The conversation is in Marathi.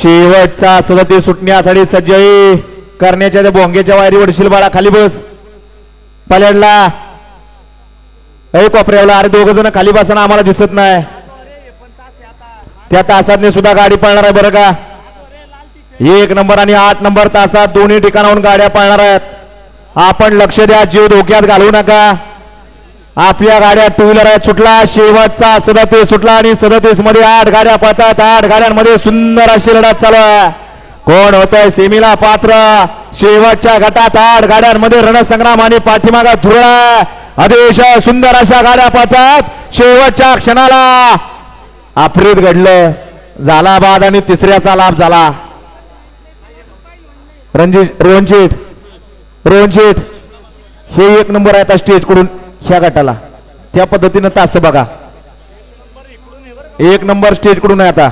शेवटचा सदती सुटण्यासाठी सज्ज करण्याच्या त्या भोंग्याच्या वायरी वडशील बाळा खाली बस. पल्याडला. अरे कोपऱ्याला अरे दोघ जण खाली बसणं आम्हाला दिसत नाही. त्या तासातने सुद्धा गाडी पळणार आहे बरं का? एक नंबर आणि आठ नंबर तासात दोन्ही ठिकाणाहून गाड्या पळणार आहेत. आपण लक्ष द्या जीव धोक्यात घालवू नका. आपल्या गाड्या टू व्हीलर आहेत. सुटला. शेवटचा सदतीस सुटला आणि सदतीसमध्ये आठ गाड्या पळतात. आठ गाड्यांमध्ये सुंदर अशी लढत चालू आहे. कोण होत सेमीला पात्र? शेवटच्या गटात आठ गाड्यांमध्ये रणसंग्राम आणि पाठीमागा धुळा अतिशय सुंदर अशा गाड्या पळतात. शेवटच्या क्षणाला आफ्रित घडलं. झाला बाद आणि तिसऱ्याचा लाभ झाला. रणजित रोहनशीट रोहनशीट हे एक नंबर आहे आता स्टेजकडून. ह्या गटाला. त्या पद्धतीनं तास बघा. एक नंबर स्टेजकडून आहे आता.